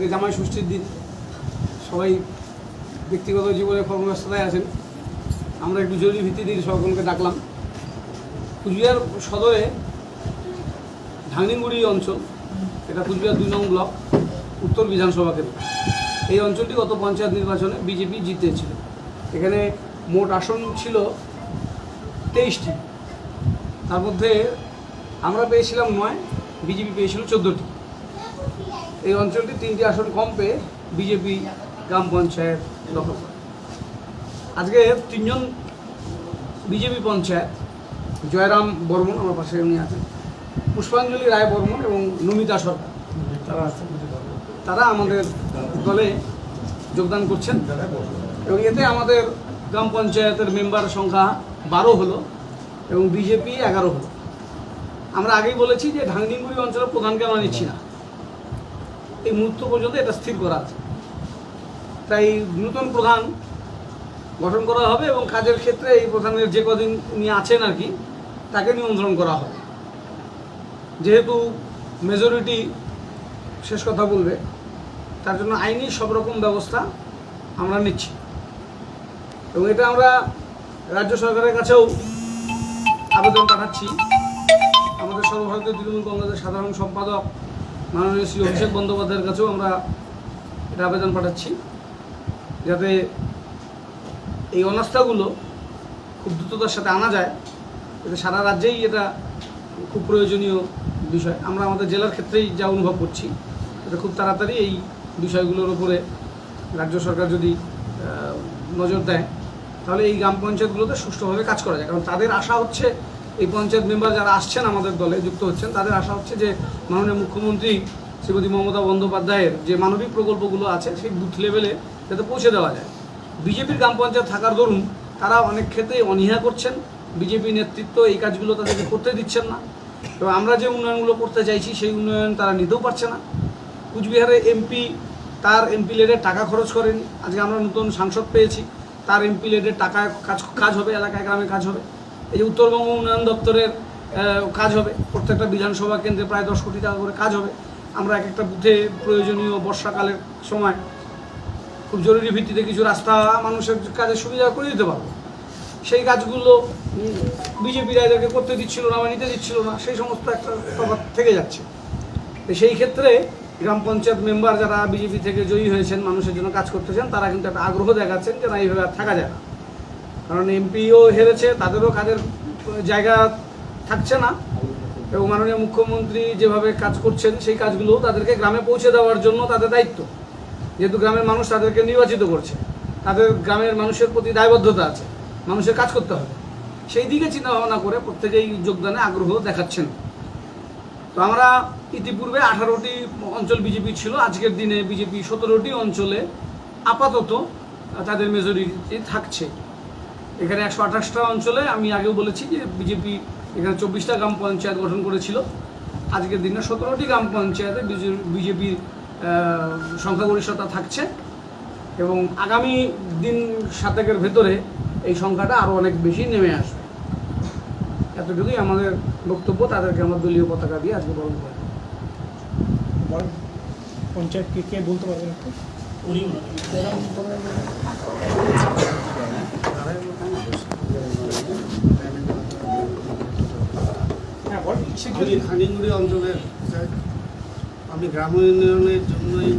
আজকে জামাই ষষ্ঠীর দিন। সবাই ব্যক্তিগত জীবনে কর্মব্যস্ততায় আছেন। আমরা একটু জরুরি ভিত্তিতে সকলকে ডাকলাম। কুচবিহার সদরে ঢাঙ্গিগুড়ি অঞ্চল, এটা কুচবিহার দুই নং ব্লক, উত্তর বিধানসভা কেন্দ্র। এই অঞ্চলটি গত পঞ্চায়েত নির্বাচনে বিজেপি জিতেছিল। এখানে মোট আসন ছিল তেইশটি। তার মধ্যে আমরা পেয়েছিলাম নয়, বিজেপি পেয়েছিল চোদ্দোটি। এই অঞ্চলটি তিনটি আসন কম পেয়ে বিজেপি গ্রাম পঞ্চায়েত দখল করে। আজকে তিনজন বিজেপি পঞ্চায়েত জয়রাম বর্মন আমার পাশে উনি আছেন পুষ্পাঞ্জলি রায় বর্মন এবং নমিতা সরকার। তারা আছেন তারা আমাদের দলে যোগদান করছেন এবং এতে আমাদের গ্রাম পঞ্চায়েতের মেম্বার সংখ্যা বারো হলো এবং বিজেপি এগারো হলো। আমরা আগেই বলেছি যে ঢাঙ্গিগুড়ি অঞ্চলের প্রধানকে আমরা নিচ্ছি না। এই মুহূর্ত পর্যন্ত এটা স্থির করা আছে। তাই নতুন প্রধান গঠন করা হবে এবং কাজের ক্ষেত্রে এই প্রধানের যে কদিন উনি আছেন আর কি, তাকে নিয়ন্ত্রণ করা হবে। যেহেতু মেজরিটি শেষ কথা বলবে, তার জন্য আইনি সব রকম ব্যবস্থা আমরা নিচ্ছি। এবং এটা আমরা রাজ্য সরকারের কাছেও আবেদন পাঠাচ্ছি। আমাদের সর্বভারতীয় তৃণমূল কংগ্রেসের সাধারণ সম্পাদক মাননীয় শ্রী অভিষেক বন্দ্যোপাধ্যায়ের কাছেও আমরা এটা আবেদন পাঠাচ্ছি, যাতে এই অনাস্থাগুলো খুব দ্রুততার সাথে আনা যায়, যাতে সারা রাজ্যেই এটা খুব প্রয়োজনীয় বিষয়। আমরা আমাদের জেলার ক্ষেত্রেই যা অনুভব করছি, এটা খুব তাড়াতাড়ি এই বিষয়গুলোর উপরে রাজ্য সরকার যদি নজর দেয়, তাহলে এই গ্রাম পঞ্চায়েতগুলোতে সুষ্ঠুভাবে কাজ করা যায়। কারণ তাদের আশা হচ্ছে এই পঞ্চায়েত মেম্বার যারা আসছেন আমাদের দলে, যুক্ত হচ্ছেন, তাদের আশা হচ্ছে যে মাননীয় মুখ্যমন্ত্রী শ্রীমতী মমতা বন্দ্যোপাধ্যায়ের যে মানবিক প্রকল্পগুলো আছে, সেই বুথ লেভেলে যাতে পৌঁছে দেওয়া যায়। বিজেপির গ্রাম পঞ্চায়েত থাকার দরুন তারা অনেক ক্ষেত্রেই অনীহা করছেন। বিজেপি নেতৃত্ব এই কাজগুলো তাদেরকে করতে দিচ্ছেন না। এবং আমরা যে উন্নয়নগুলো করতে চাইছি, সেই উন্নয়ন তারা নিতেও পারছে না। কুচবিহারে এমপি, তার এমপি লেডের টাকা খরচ করেনি। আজকে আমরা নতুন সাংসদ পেয়েছি। তার এমপি লেডের টাকা কাজ কাজ হবে, এলাকায় গ্রামে কাজ হবে। এই যে উত্তরবঙ্গ উন্নয়ন দপ্তরের কাজ হবে। প্রত্যেকটা বিধানসভা কেন্দ্রে প্রায় দশ কোটি টাকা করে কাজ হবে। আমরা এক একটা বুথে প্রয়োজনীয় বর্ষাকালের সময় খুব জরুরি ভিত্তিতে কিছু রাস্তা মানুষের কাজে সুবিধা করে দিতে পারব। সেই কাজগুলো বিজেপি এদেরকে করতে দিচ্ছিল না বা নিতে দিচ্ছিল না, সেই সমস্ত একটা তফাৎ থেকে যাচ্ছে। সেই ক্ষেত্রে গ্রাম পঞ্চায়েত মেম্বার যারা বিজেপি থেকে জয়ী হয়েছেন, মানুষের জন্য কাজ করতেছেন তারা কিন্তু একটা আগ্রহ দেখাচ্ছেন যে না, এইভাবে আর থাকা যায় না। কারণ এমপিও হেরেছে, তাদেরও কাজের জায়গা থাকছে না। এবং মাননীয় মুখ্যমন্ত্রী যেভাবে কাজ করছেন, সেই কাজগুলো তাদেরকে গ্রামে পৌঁছে দেওয়ার জন্য তাদের দায়িত্ব। যেহেতু গ্রামের মানুষ তাদেরকে নির্বাচিত করছে, তাদের গ্রামের মানুষের প্রতি দায়বদ্ধতা আছে, মানুষের কাজ করতে হবে। সেই দিকে চিন্তা ভাবনা করে প্রত্যেকেই যোগদানে আগ্রহ দেখাচ্ছেন। তো আমরা ইতিপূর্বে আঠারোটি অঞ্চল বিজেপি ছিল, আজকের দিনে বিজেপি সতেরোটি অঞ্চলে আপাতত তাদের মেজরিটি থাকছে। এখানে একশো আঠাশটা অঞ্চলে আমি আগেও বলেছি যে বিজেপি এখানে চব্বিশটা গ্রাম পঞ্চায়েত গঠন করেছিল। আজকের দিনে সতেরোটি গ্রাম পঞ্চায়েতে বিজেপির সংখ্যাগরিষ্ঠতা থাকছে এবং আগামী দিন সাতেকের ভেতরে এই সংখ্যাটা আরও অনেক বেশি নেমে আসবে। এতটুকুই আমাদের বক্তব্য তাদেরকে আমার দলীয় পতাকা দিয়ে আজকে বরণ করে বল পঞ্চায়েত কে কে বলতে পারবেন একটু হ্যাঁ বল আমি খানিগুড়ি অঞ্চলের আমি গ্রাম উন্নয়নের জন্যই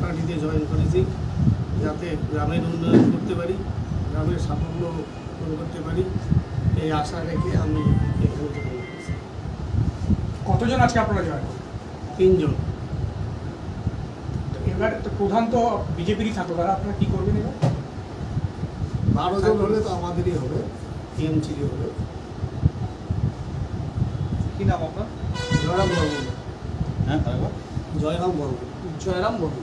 পার্টিতে জয়েন করেছি যাতে গ্রামের উন্নয়ন করতে পারি গ্রামের সাফল্য করতে পারি এই আশা রেখে আমি এখানে জয়েন করেছি। কতজন আজকে আপনারা জয়েন তিনজন। এবার তো প্রধান তো বিজেপিরই থাকল তারা আপনারা কী করবেন এবার? বারো জন হলে তো আমাদেরই হবে টিএমসিরই হবে। কি নাম আপনার? জয়রাম বর্মন। জয়রাম বর্মন। জয়রাম বর্মন।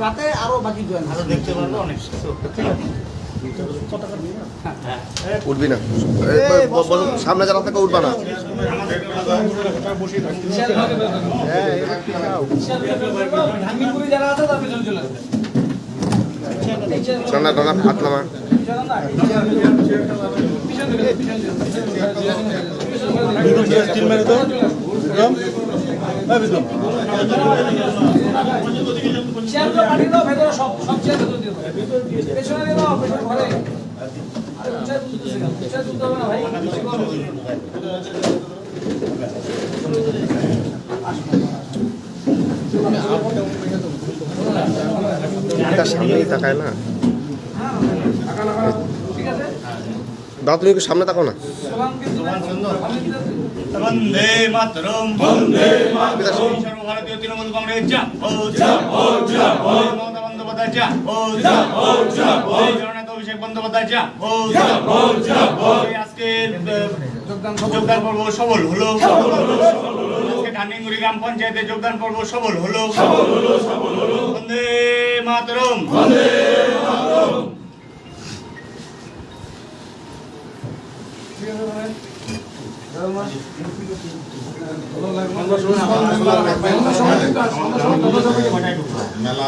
রাতে আরও বাকি জয়েন হবে দেখতে পারব অনেক উঠবি না। এই, ব- ব- সামনে যারা থেকে উঠবা না। আছে টানা টানা হাত নামা। তিন মেরে সামনেই তাকায় না ঠিক আছে দাও তুমি একটু সামনে তাকাও না। বন্দে মাতরম। বন্দে মাতরম। সর্বভারতীয় তৃণমূল কংগ্রেস যা। ও যা। ও যা। ও। মমতা বন্দ্যোপাধ্যায় ও যা। ও যা। ও জননেতা অভিষেক বন্দ্যোপাধ্যায় যা। ও যা। ও যা। ও। আজকে যোগদান যোগদান পর্ব সফল হলো। আজকে ধানিগুড়ি গ্রাম পঞ্চায়েতে যোগদান পর্ব সফল হলো। বন্দে মাতরম ঠিক আছে ভাই ভালো লাগল আমরা মেলা